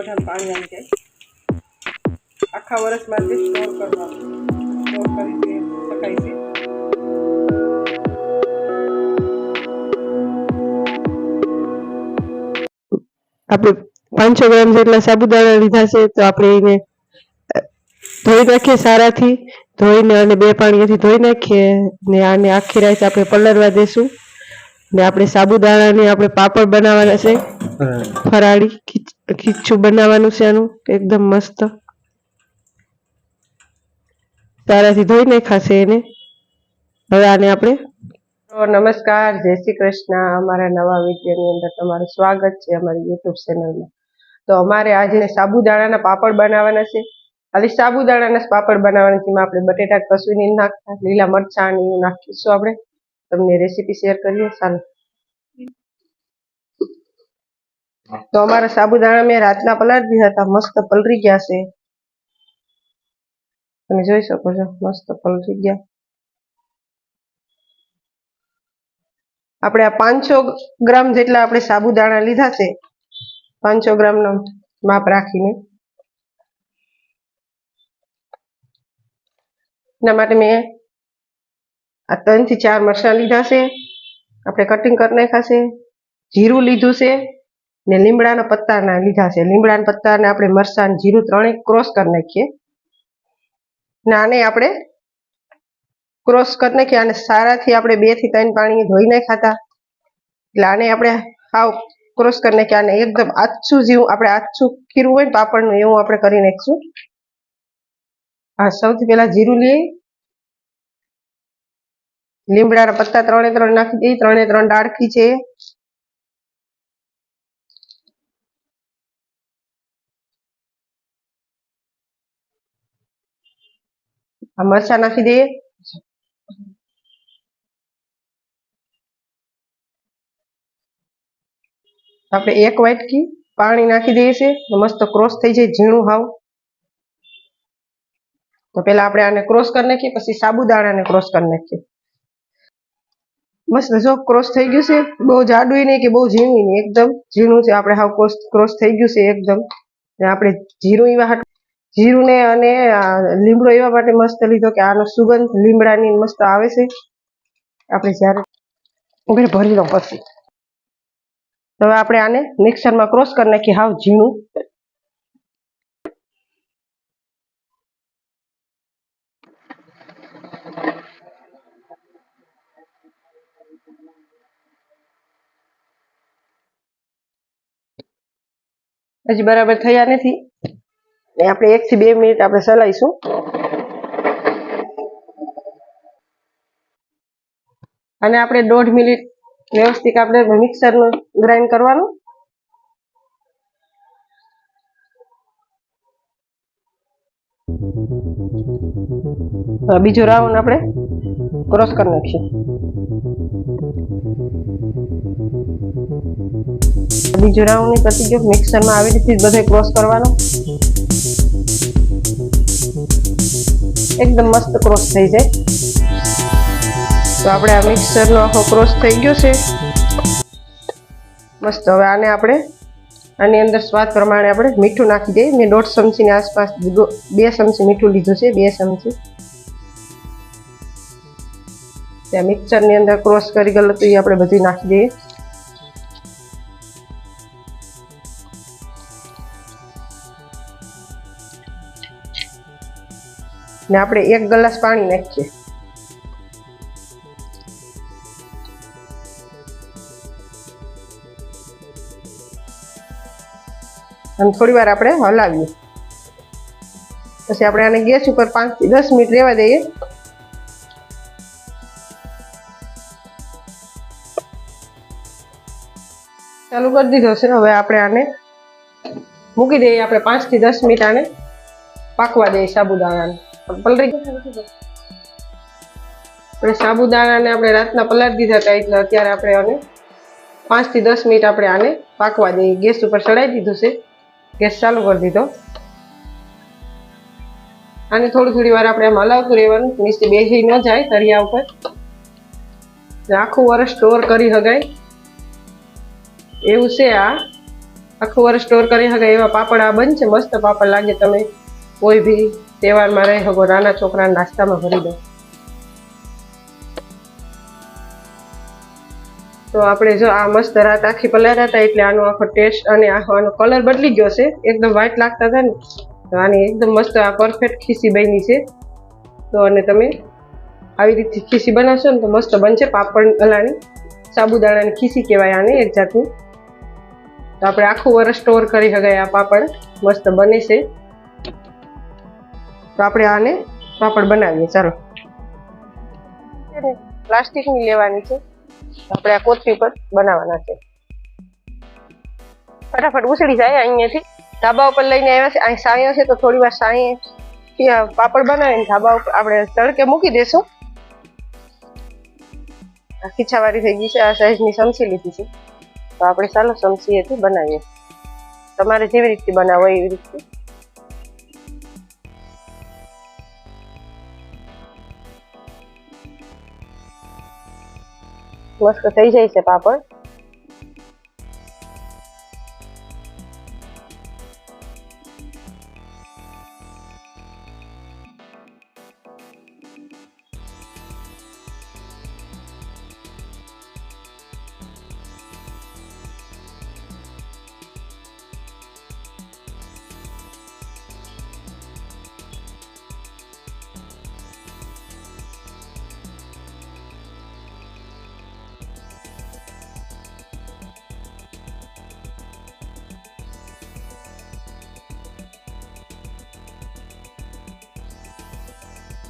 મોઢામાં પાણી આવી જાય. આખા વર્ષ માટે સ્ટોર કરવાનું સ્ટોર કરી શકાય છે આપણે પાંચસો ગ્રામ જેટલા સાબુદાણા લીધા છે તો આપણે એને ધોઈ નાખીએ સારાથી. ધોઈને અને બે પાણીથી ધોઈ નાખીએ ને આને આખી રાત આપણે પલળવા દેશું. ને આપણે સાબુદાણાની આપણે પાપડ બનાવવાના છે. ફરાળી ખીચ- ખીચું બનાવવાનું છે આનું, એકદમ મસ્ત. સારાથી ધોઈ નાખાશે એને. હવે આને આપણે નમસ્કાર, જય શ્રી કૃષ્ણ. અમારા નવા વિડીયોની અંદર તમારું સ્વાગત છે અમારી યુટ્યુબ ચેનલમાં તો અમારે આજે સાબુદાણાના પાપડ બનાવવાના છે. ખાલી સાબુદાણાના પાપડ બનાવવાના છે. આપણે બટેટા, કસુની નાખતા, લીલા મરચાં નાખીશું આપણે. તમને રેસીપી શેર કરીએ. ચાલો તો અમારા સાબુદાણા મેં રાતના પલાળી દીધા હતા. મસ્ત પલરી ગયા છે. તમે જોઈ શકો છો, મસ્ત પલરી ગયા. આપણે આ પાંચસો ગ્રામ જેટલા આપણે સાબુદાણા લીધા છે, પાંચસો ગ્રામનો માપ રાખીને. એના માટે મેં આ ત્રણથી ચાર મરચાં લીધા છે. આપણે કટિંગ કરી નાખ્યા છે. જીરું લીધું છે. ને લીમડાના પત્તાના લીધા છે. લીમડાના પત્તા ને આપણે મરચાં જીરું ત્રણેય ક્રોસ કરી નાખીએ. ને આને આપણે ક્રોસ કરી નાખીએ. અને સારાથી આપણે બેથી ત્રણ પાણી ધોઈ નાખ્યા એટલે આને આપણે હાવ ક્રોસ કરી નાખીએ. અને એકદમ આછું જેવું આપણે આછું ખીરું હોય ને પાપડનું, એવું આપણે કરી નાખીશું. હા સૌથી પહેલા જીરું લઈએ. લીમડાના પત્તા ત્રણે ત્રણ નાખી દઈએ. ત્રણે ત્રણ ડાળખી છે. આ મરચા નાખી દઈએ. આપણે એક વાટકી પાણી નાખી દઈએ છીએ. મસ્ત ક્રોસ થઈ જાય ઝીણું હાવ. તો પેલા આપણે આને ક્રોસ કરી નાખીએ, પછી સાબુદાણાને ક્રોસ કરી નાખીએ. મસ્ત જો ક્રોસ થઈ ગયું છે, બહુ જાડું નહીં કે બહુ ઝીણું નહીં, એકદમ ઝીણું છે. આપણે હાવ ક્રોસ ક્રોસ થઈ ગયું છે, એકદમ. આપણે જીરું એવા જીરું ને અને લીમડો એવા માટે મસ્ત લીધો કે આનો સુગંધ લીમડાની મસ્ત આવે છે. આપણે જ્યારે ઉગડે ભરી લો પછી. હવે આપણે આને મિક્સરમાં ક્રોસ કરી નાખીએ. હાવ ઝીણું. હજી બરાબર થયા નથી. ને આપણે એક થી બે મિનિટ આપણે સલાઈશું. અને આપણે દોઢ મિનિટ વ્યવસ્થિત આપણે મિક્સરનું ગ્રાઇન્ડ કરવાનું. બીજો રાઉન્ડ આપણે ક્રોસ કરી નાખીશું. બીજો રાઉન્ડની મિક્સરમાં આવી રીતે બધે ક્રોસ કરવાનો. એકદમ મસ્ત ક્રોસ થઈ જાય. તો આપણે આ મિક્સરનો આખો ક્રોસ થઈ ગયો છે. મસ્ત, હવે આને આપણે આની અંદર સ્વાદ પ્રમાણે આપણે મીઠું નાખી દઈએ. મેં દોઢ ચમચીની આસપાસ બે ચમચી મીઠું લીધું છે, બે ચમચી. ત્યાં મિક્સરની અંદર ક્રોસ કરી ગયેલું તો એ આપણે બધું નાખી દઈએ. ને આપણે એક ગ્લાસ પાણી નાખીએ. અને થોડી વાર આપણે હલાવીએ. પછી આપણે આને ગેસ ઉપર પાંચથી દસ મિનિટ રહેવા દઈએ. ચાલુ કરી દીધો છે. હવે આપણે આને મૂકી દઈએ. આપણે પાંચથી દસ મિનિટ આને પાકવા દઈએ સાબુદાણાને. પલળી આપણે સાબુદાણાને આપણે રાતના પલાળી દીધા હતા એટલે અત્યારે આપણે આને પાંચથી દસ મિનિટ આપણે આને પાકવા દઈએ. ગેસ ઉપર ચડાવી દીધું છે. ગેસ ચાલુ કરી દીધો. આને થોડી થોડી વાર આપણે આમ હલાવતું રહેવાનું, નીચે બેસી ન જાય તરિયા ઉપર. આખું વર્ષ સ્ટોર કરી શકાય એવું છે આ. આખું વર્ષ સ્ટોર કરી હગાય એવા પાપડ આ બનશે મસ્ત પાપડ લાગે તમે કોઈ બી તહેવારમાં રહી શકો નાના છોકરાના નાસ્તામાં ભરી દો. તો આપણે જો આ મસ્ત રાત આખી પલાળ્યા હતા એટલે આનો આખો ટેસ્ટ અને આનો કલર બદલી ગયો છે. એકદમ વ્હાઈટ લાગતા હતા ને, તો આની એકદમ મસ્ત આ પરફેક્ટ ખીસી બની છે. તો અને તમે આવી રીતે ખીસી બનાવશો ને તો મસ્ત બનશે પાપડ અલાની સાબુદાણાની ખીસી કહેવાય આને એક જાતની. તો આપણે આખું વર્ષ સ્ટોર કરી શકાય આ પાપડ. મસ્ત બને છે. તો આપણે આને પાપડ બનાવીએ. ચાલો. પ્લાસ્ટિકની લેવાની છે. આપણે આ કોથળી પર બનાવવાના છે. ફટાફટ ઉછળી જાય અહીંયાથી. ધાબા ઉપર લઈને આવ્યા છે. અહીં સાયો છે તો થોડી વાર સાંય પાપડ બનાવીને ધાબા ઉપર આપણે તડકે મૂકી દેશું. આ ખીચાવાળી થઈ ગઈ છે. આ સાઈઝની સમસી લીધી છે. તો આપણે ચાલો સમસીએથી બનાવીએ. તમારે જેવી રીતે બનાવો એવી રીતે. મસ્ત થઈ જાય છે પાપડ.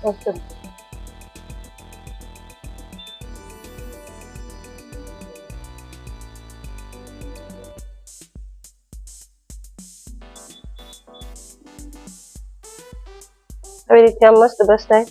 મસ્ત આવી રીતે મસ્ત થાય.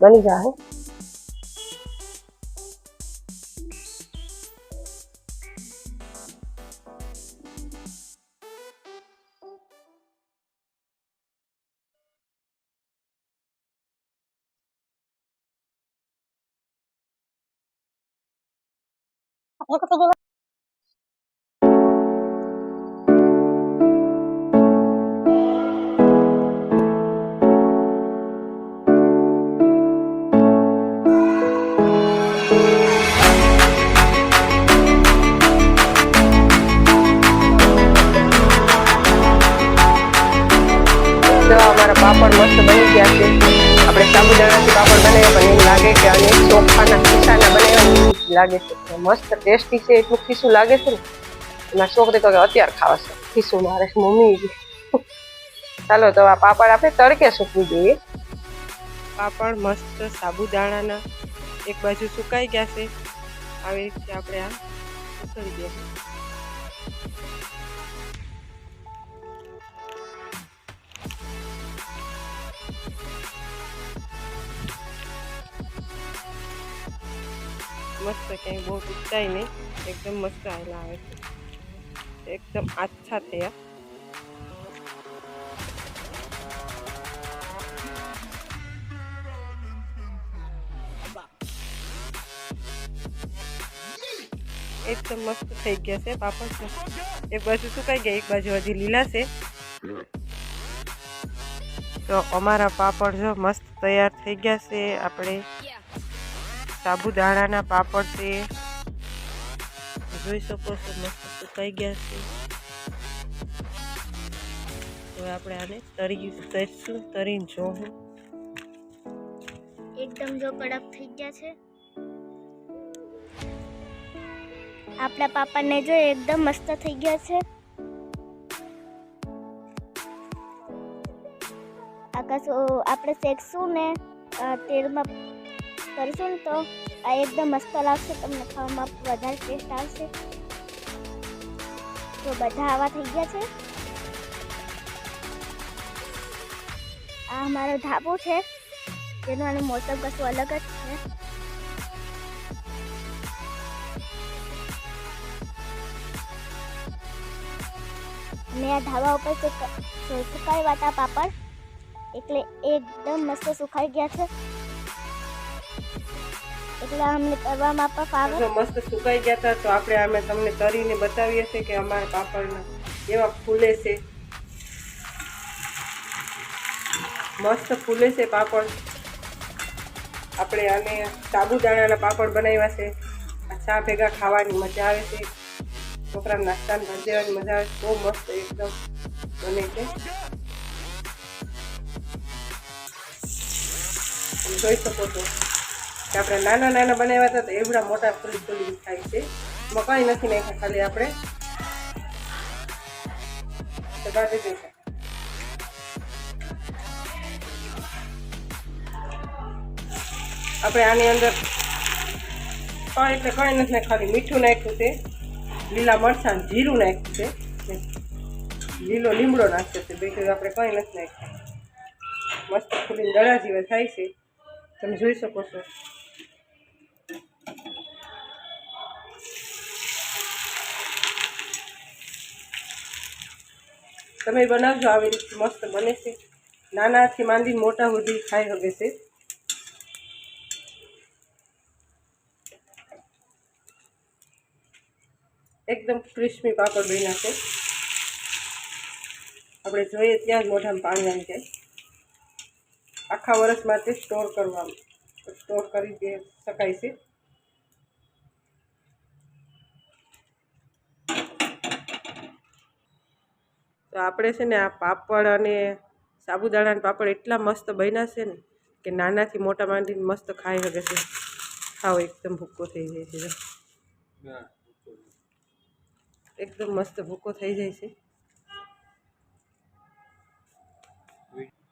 બની જાય અમારા પાપડ મસ્ત બની ગયા છે. આપણે સાબુદાણાથી પાપડ બનાવ્યા પણ એવું લાગે કે અને ચોખાના ખીસાના બનાવ્યા લાગે છે. મસ્ત ટેસ્ટી છે એટલું ખીસું લાગે છે ને. એમાં શોખ તો કે અત્યારે ખાવા છે. ખીસું મારે મમ્મી ચાલો તો આ પાપડ આપણે તડકે સૂકવી દઈએ. પાપડ મસ્ત સાબુદાણાના એક બાજુ સુકાઈ ગયા છે. આવી રીતે આપણે આ ઉસળી દઈએ. મસ્ત ક્યાંય બહુ તૂટતાય નહીં એકદમ મસ્ત આવેલા આવે છે એકદમ આછા થયા એકદમ મસ્ત થઈ ગયા છે પાપડ છે એક બાજુ સુકાઈ ગયા એક બાજુ હજી લીલા છે તો અમારા પાપડ જો મસ્ત તૈયાર થઈ ગયા છે આપણે સાબુદાણાના પાપડ છે. જોઈ શકો છો મસ્ત સુકાઈ ગયા છે. હવે આપણે આને તરી તરીશું તરીને જોવું એકદમ જો કડક થઈ ગયા છે. આપણા પાપડને જો એકદમ મસ્ત થઈ ગયા છે. આકાશ આપણે શેકશું ને અ, કરીશું તો આ એકદમ મસ્ત લાગશે તમને ખાવામાં. વધારે ટેસ્ટ આવશે. તો બધા આવા થઈ ગયા છે. આ અમારો ધાબો છે. જેનું આનું મોસમ કશું અલગ જ છે. મેં આ ધાબા ઉપર સુકાવ્યા હતા પાપડ. એટલે એકદમ મસ્ત સુકાઈ ગયા છે. એટલે અમને તરવામાં ફાવે જો મસ્ત સુકાઈ ગયા હતા, તો આપણે અમે તમને તરીને બતાવીએ છીએ કે અમારા પાપડના એવા ફૂલે છે. મસ્ત ફૂલે છે પાપડ. આપણે આને સાબુદાણાના પાપડ બનાવ્યા છે. આ ચા ભેગા ખાવાની મજા આવે છે. છોકરાને નાસ્તાને ભરી દેવાની મજા આવે બહુ મસ્ત એકદમ બને છે. જોઈ શકો છો. કે આપણે નાના નાના બનાવ્યા હતા તો એવડા મોટા ફૂલી ફૂલી થાય છે. એમાં કંઈ નથી નાખ્યા, ખાલી આપણે આપણે આની અંદર કંઈ એટલે કંઈ નથી ખાલી મીઠું નાખ્યું છે, લીલા મરચાં, જીરું નાખ્યું છે. લીલો લીમડો નાખ્યો છે બીજું આપણે કંઈ નથી નાખ્યું. મસ્ત ફૂલીને દડા જેવા થાય છે. તમે જોઈ શકો છો. તમે બનાવજો આવી મસ્ત બને છે. નાનાથી માંડી મોટા સુધી ખાઈ શકે છે. એકદમ ક્રિસ્પી પાપડ બન્યા છે. આપણે જોઈએ ત્યાં જ મોઢામાં પાણી આવી જાય. આખા વર્ષ માટે સ્ટોર કરવા સ્ટોર કરી દે શકાય છે. તો આપણે છે ને આ પાપડ અને સાબુદાણાના પાપડ એટલા મસ્ત બન્યા છે ને કે નાનાથી મોટા માંડીને મસ્ત ખાઈ શકે છે. ખાવ એકદમ ભૂક્કો થઈ જાય છે. એકદમ મસ્ત ભૂકો થઈ જાય છે.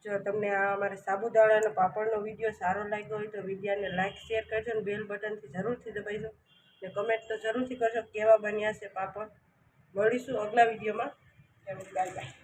જો તમને આ અમારે સાબુદાણાનો પાપડનો વીડિયો સારો લાગ્યો હોય તો વિડીયાને લાઇક શેર કરજો અને બેલ બટનથી જરૂરથી દબાઈજો ને કમેન્ટ તો જરૂરથી કરજો કેવા બન્યા છે પાપડ. મળીશું અગલા વિડીયોમાં. 咱们再来一遍。